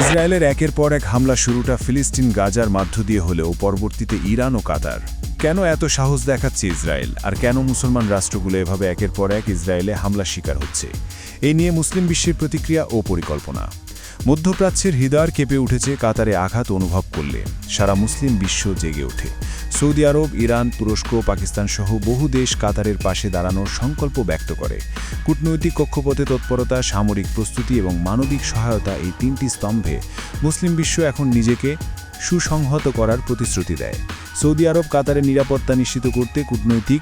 ইসরায়েলের একের পর এক হামলা শুরুটা ফিলিস্তিন গাজার মাধ্য দিয়ে হলেও পরবর্তীতে ইরান ও কাতার। কেন এত সাহস দেখাচ্ছে ইসরায়েল? আর কেন মুসলমান রাষ্ট্রগুলো এভাবে একের পর এক ইসরায়েলে হামলা শিকার হচ্ছে? এই নিয়ে মুসলিম বিশ্বের প্রতিক্রিয়া ও পরিকল্পনা। মধ্যপ্রাচ্যের হৃদয় কেঁপে উঠেছে কাতারে আঘাত অনুভব করলে। সারা মুসলিম বিশ্ব জেগে ওঠে। সৌদি আরব, ইরান, তুরস্ক, পাকিস্তান সহ বহু দেশ কাতারের পাশে দাঁড়ানোর সংকল্প ব্যক্ত করে। কূটনৈতিক কক্ষপথে তৎপরতা, সামরিক প্রস্তুতি এবং মানবিক সহায়তা এই তিনটি স্তম্ভে মুসলিম বিশ্ব এখন নিজেকে সুসংহত করার প্রতিশ্রুতি দেয়। সৌদি আরব কাতারের নিরাপত্তা নিশ্চিত করতে কূটনৈতিক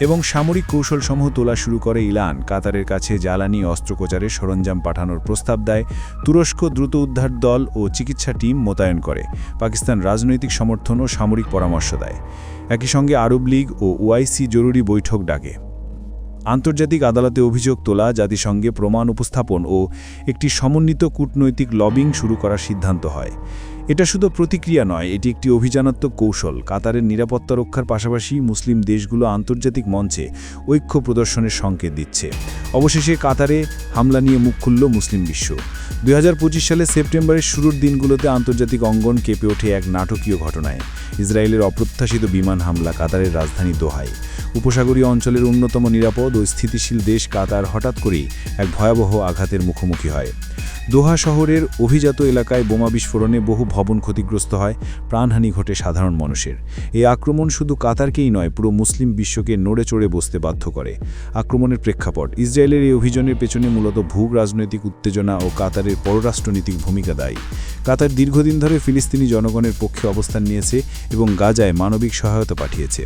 এবং সামরিক কৌশলসমূহ তোলা শুরু করে ইলান কাতারের কাছে জ্বালানি অস্ত্রোপচারের সরঞ্জাম পাঠানোর প্রস্তাব দেয়। তুরস্ক দ্রুত উদ্ধার দল ও চিকিৎসা টিম মোতায়েন করে। পাকিস্তান রাজনৈতিক সমর্থন ও সামরিক পরামর্শ দেয়। একই সঙ্গে আরব লীগ ও ওআইসি জরুরি বৈঠক ডাকে। আন্তর্জাতিক আদালতে অভিযোগ তোলা, জাতিসংঘে প্রমাণ উপস্থাপন ও একটি সমন্বিত কূটনৈতিক লবিং শুরু করার সিদ্ধান্ত হয়। এটা শুধু প্রতিক্রিয়া নয়, এটি একটি অভিযানাত্মক কৌশল। কাতারের নিরাপত্তা রক্ষার পাশাপাশি মুসলিম দেশগুলো আন্তর্জাতিক মঞ্চে ঐক্য প্রদর্শনের সংকেত দিচ্ছে। অবশেষে কাতারে হামলা নিয়ে মুখ খুলল মুসলিম বিশ্ব। দুই হাজার পঁচিশ সালে সেপ্টেম্বরের শুরুর দিনগুলোতে আন্তর্জাতিক অঙ্গন কেঁপে ওঠে এক নাটকীয় ঘটনায়। ইসরায়েলের অপ্রত্যাশিত বিমান হামলা কাতারের রাজধানী দোহায়। উপসাগরীয় অঞ্চলের অন্যতম নিরাপদ ও স্থিতিশীল দেশ কাতার হঠাৎ করেই এক ভয়াবহ আঘাতের মুখোমুখি হয়। দোহা শহরের অভিজাত এলাকায় বোমা বিস্ফোরণে বহু ভবন ক্ষতিগ্রস্ত হয়, প্রাণহানি ঘটে সাধারণ মানুষের। এই আক্রমণ শুধু কাতারকেই নয়, পুরো মুসলিম বিশ্বকে নড়ে চড়ে বসতে বাধ্য করে। আক্রমণের প্রেক্ষাপট, ইসরায়েলের এই অভিযানের পেছনে মূলত ভূ রাজনৈতিক উত্তেজনা ও কাতারের পররাষ্ট্রনীতিক ভূমিকা দায়ী। কাতার দীর্ঘদিন ধরে ফিলিস্তিনি জনগণের পক্ষে অবস্থান নিয়েছে এবং গাজায় মানবিক সহায়তা পাঠিয়েছে।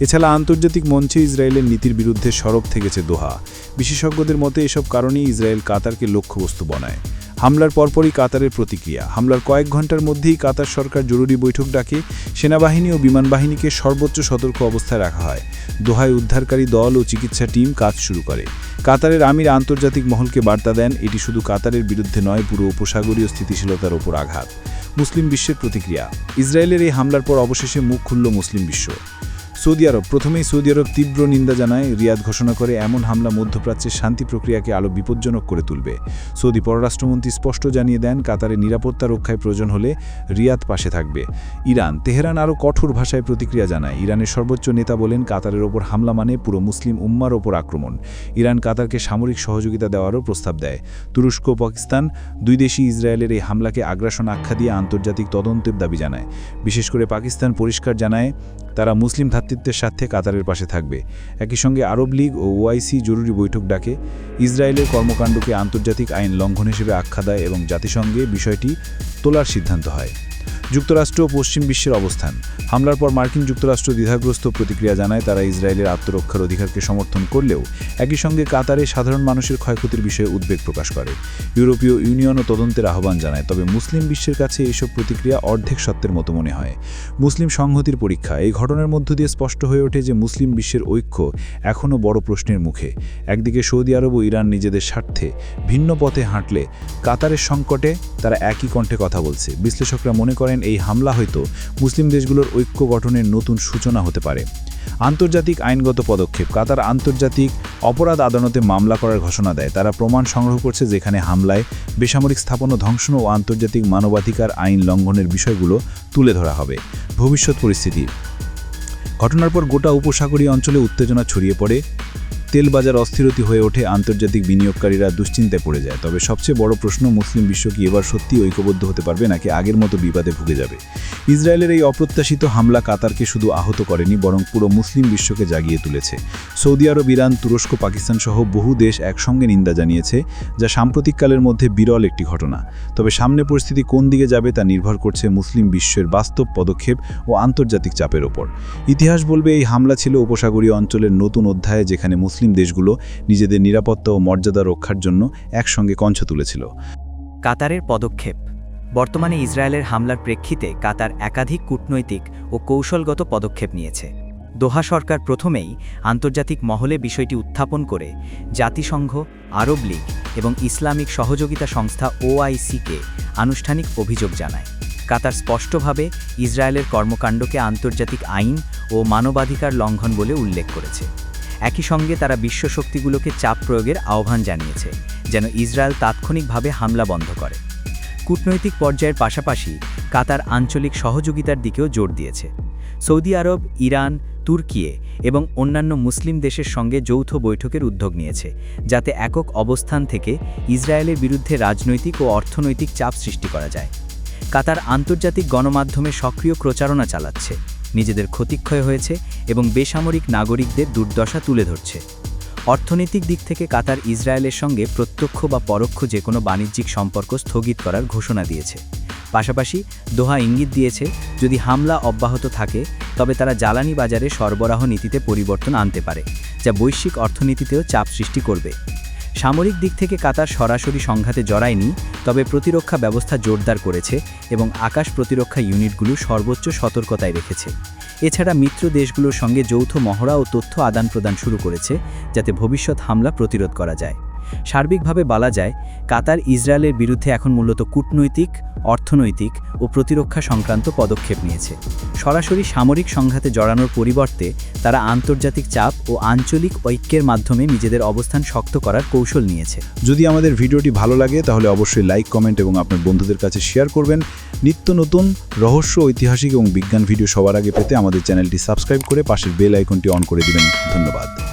এছাড়া আন্তর্জাতিক মঞ্চে ইসরায়েলের নীতির বিরুদ্ধে সরব থেকেছে দোহা। বিশেষজ্ঞদের মতে, এসব কারণেই ইসরায়েল কাতারকে লক্ষ্যবস্তু বনায়। হামলার পরপরই কাতারের প্রতিক্রিয়া। হামলার কয়েক ঘণ্টার মধ্যেই কাতার সরকার জরুরি বৈঠক ডাকে। সেনাবাহিনী ও বিমান বাহিনীকে সর্বোচ্চ সতর্ক অবস্থায় রাখা হয়। দোহায় উদ্ধারকারী দল ও চিকিৎসা টিম কাজ শুরু করে। কাতারের আমির আন্তর্জাতিক মহলকে বার্তা দেন, এটি শুধু কাতারের বিরুদ্ধে নয়, পুরো উপসাগরীয় স্থিতিশীলতার ওপর আঘাত। মুসলিম বিশ্বের প্রতিক্রিয়া। ইসরায়েলের এই হামলার পর অবশেষে মুখ খুলল মুসলিম বিশ্ব। Saudi Arab. প্রথমেই সৌদি আরব তীব্র নিন্দা জানায়। রিয়াদ ঘোষণা করে, এমন হামলা মধ্যপ্রাচ্যের শান্তি প্রক্রিয়াকে আলো বিপজ্জনক করে তুলবে। সৌদি পররাষ্ট্রমন্ত্রী স্পষ্ট জানিয়ে দেন, কাতারের নিরাপত্তা রক্ষায় প্রয়োজন হলে রিয়াদ পাশে থাকবে। ইরান, তেহরান আরও কঠোর ভাষায় প্রতিক্রিয়া জানায়। ইরানের সর্বোচ্চ নেতা বলেন, কাতারের ওপর হামলা মানে পুরো মুসলিম উম্মার ওপর আক্রমণ। ইরান কাতারকে সামরিক সহযোগিতা দেওয়ারও প্রস্তাব দেয়। তুরস্ক পাকিস্তান দুই দেশই ইসরায়েলের এই হামলাকে আগ্রাসন আখ্যা দিয়ে আন্তর্জাতিক তদন্তের দাবি জানায়। বিশেষ করে পাকিস্তান পরিষ্কার জানায় তারা মুসলিম ধাতৃত্বের স্বার্থে কাতারের পাশে থাকবে। একই সঙ্গে আরব লীগ ও ওআইসি জরুরি বৈঠক ডাকে। ইসরায়েলের কর্মকাণ্ডকে আন্তর্জাতিক আইন লঙ্ঘন হিসেবে আখ্যা দেয় এবং জাতিসংঘে বিষয়টি তোলার সিদ্ধান্ত হয়। যুক্তরাষ্ট্র ও পশ্চিম বিশ্বের অবস্থান। হামলার পর মার্কিন যুক্তরাষ্ট্র দ্বিধাগ্রস্ত প্রতিক্রিয়া জানায়, তারা ইসরায়েলের আত্মরক্ষার অধিকারকে সমর্থন করলেও একই সঙ্গে কাতারে সাধারণ মানুষের ক্ষয়ক্ষতির বিষয়ে উদ্বেগ প্রকাশ করে। ইউরোপীয় ইউনিয়নও তদন্তের আহ্বান জানায়, তবে মুসলিম বিশ্বের কাছে এইসব প্রতিক্রিয়া অর্ধেক সত্যের মতো মনে হয়। মুসলিম সংহতির পরীক্ষা, এই ঘটনার মধ্য দিয়ে স্পষ্ট হয়ে ওঠে যে মুসলিম বিশ্বের ঐক্য এখনও বড় প্রশ্নের মুখে। একদিকে সৌদি আরব ও ইরান নিজেদের স্বার্থে ভিন্ন পথে হাঁটলে কাতারের সংকটে তারা একই কণ্ঠে কথা বলছে। বিশ্লেষকরা মনে করেন এই হামলা হয়তো মুসলিম দেশগুলোর ঐক্য গঠনের নতুন সূচনা হতে পারে। আন্তর্জাতিক আইনগত পদক্ষেপ, কাতার আন্তর্জাতিক অপরাধ আদালতে মামলা করার ঘোষণা দেয়। তারা প্রমাণ সংগ্রহ করছে যেখানে হামলায় বেসামরিক স্থাপন ধ্বংসন ও আন্তর্জাতিক মানবাধিকার আইন লঙ্ঘনের বিষয়গুলো তুলে ধরা হবে। ভবিষ্যৎ পরিস্থিতি। ঘটনার পর গোটা উপসাগরীয় অঞ্চলে উত্তেজনা ছড়িয়ে পড়ে। তেল বাজার অস্থিরতি হয়ে ওঠে, আন্তর্জাতিক বিনিয়োগকারীরা দুশ্চিন্তায় পড়ে যায়। তবে সবচেয়ে বড় প্রশ্ন, মুসলিম বিশ্ব কি এবার সত্যি ঐক্যবদ্ধ হতে পারবে নাকি আগের মতো বিবাদে ভুগে যাবে? ইসরায়েলের এই অপ্রত্যাশিত হামলা কাতারকে শুধু আহত করেনি, বরং পুরো মুসলিম বিশ্বকে জাগিয়ে তুলেছে। সৌদি আরব, ইরান, তুরস্ক পাকিস্তান সহ বহু দেশ একসঙ্গে নিন্দা জানিয়েছে, যা সাম্প্রতিককালের মধ্যে বিরল একটি ঘটনা। তবে সামনে পরিস্থিতি কোন দিকে যাবে তা নির্ভর করছে মুসলিম বিশ্বের বাস্তব পদক্ষেপ ও আন্তর্জাতিক চাপের ওপর। ইতিহাস বলবে, এই হামলা ছিল উপসাগরীয় অঞ্চলের নতুন অধ্যায়ে যেখানে মুসলিম দেশগুলো নিজেদের নিরাপত্তা ও মর্যাদা রক্ষার জন্য একসঙ্গে কঞ্চ তুলেছিল। কাতারের পদক্ষেপ। বর্তমানে ইসরায়েলের হামলার প্রেক্ষিতে কাতার একাধিক কূটনৈতিক ও কৌশলগত পদক্ষেপ নিয়েছে। দোহা সরকার প্রথমেই আন্তর্জাতিক মহলে বিষয়টি উত্থাপন করে জাতিসংঘ, আরব লীগ এবং ইসলামিক সহযোগিতা সংস্থা ওআইসিকে আনুষ্ঠানিক অভিযোগ জানায়। কাতার স্পষ্টভাবে ইসরায়েলের কর্মকাণ্ডকে আন্তর্জাতিক আইন ও মানবাধিকার লঙ্ঘন বলে উল্লেখ করেছে। একই সঙ্গে তারা বিশ্ব শক্তিগুলোকে চাপ প্রয়োগের আহ্বান জানিয়েছে, যেন ইসরায়েল তাৎক্ষণিকভাবে হামলা বন্ধ করে। কূটনৈতিক পর্যায়ের পাশাপাশি কাতার আঞ্চলিক সহযোগিতার দিকেও জোর দিয়েছে। সৌদি আরব, ইরান তুর্কিয়ে এবং অন্যান্য মুসলিম দেশের সঙ্গে যৌথ বৈঠকের উদ্যোগ নিয়েছে, যাতে একক অবস্থান থেকে ইসরায়েলের বিরুদ্ধে রাজনৈতিক ও অর্থনৈতিক চাপ সৃষ্টি করা যায়। কাতার আন্তর্জাতিক গণমাধ্যমে সক্রিয় প্রচারণা চালাচ্ছে। নিজেদের ক্ষতিক্ষয় হয়েছে এবং বেসামরিক নাগরিকদের দুর্দশা তুলে ধরছে। অর্থনৈতিক দিক থেকে কাতার ইসরায়েলের সঙ্গে প্রত্যক্ষ বা পরোক্ষ যে কোনো বাণিজ্যিক সম্পর্ক স্থগিত করার ঘোষণা দিয়েছে। পাশাপাশি দোহা ইঙ্গিত দিয়েছে, যদি হামলা অব্যাহত থাকে, তবে তারা জ্বালানি বাজারে সরবরাহ নীতিতে পরিবর্তন আনতে পারে, যা বৈশ্বিক অর্থনীতিতেও চাপ সৃষ্টি করবে। সামরিক দিক থেকে কাতার সরাসরি সংঘাতে জড়ায়নি, তবে প্রতিরক্ষা ব্যবস্থা জোরদার করেছে এবং আকাশ প্রতিরক্ষা ইউনিটগুলো সর্বোচ্চ সতর্কতায় রেখেছে। এছাড়া মিত্র দেশগুলোর সঙ্গে যৌথ মহড়া ও তথ্য আদান প্রদান শুরু করেছে, যাতে ভবিষ্যৎ হামলা প্রতিরোধ করা যায়। সার্বিকভাবে বলা যায়, কাতার ইসরায়েলের বিরুদ্ধে এখন মূলত কূটনৈতিক, অর্থনৈতিক ও প্রতিরক্ষা সংক্রান্ত পদক্ষেপ নিয়েছে। সরাসরি সামরিক সংঘাতে জড়ানোর পরিবর্তে তারা আন্তর্জাতিক চাপ ও আঞ্চলিক ঐক্যের মাধ্যমে নিজেদের অবস্থান শক্ত করার কৌশল নিয়েছে। যদি আমাদের ভিডিওটি ভালো লাগে, তাহলে অবশ্যই লাইক, কমেন্ট এবং আপনার বন্ধুদের কাছে শেয়ার করবেন। নিত্য নতুন রহস্য, ঐতিহাসিক এবং বিজ্ঞান ভিডিও সবার আগে পেতে আমাদের চ্যানেলটি সাবস্ক্রাইব করে পাশের বেল আইকনটি অন করে দিবেন। ধন্যবাদ।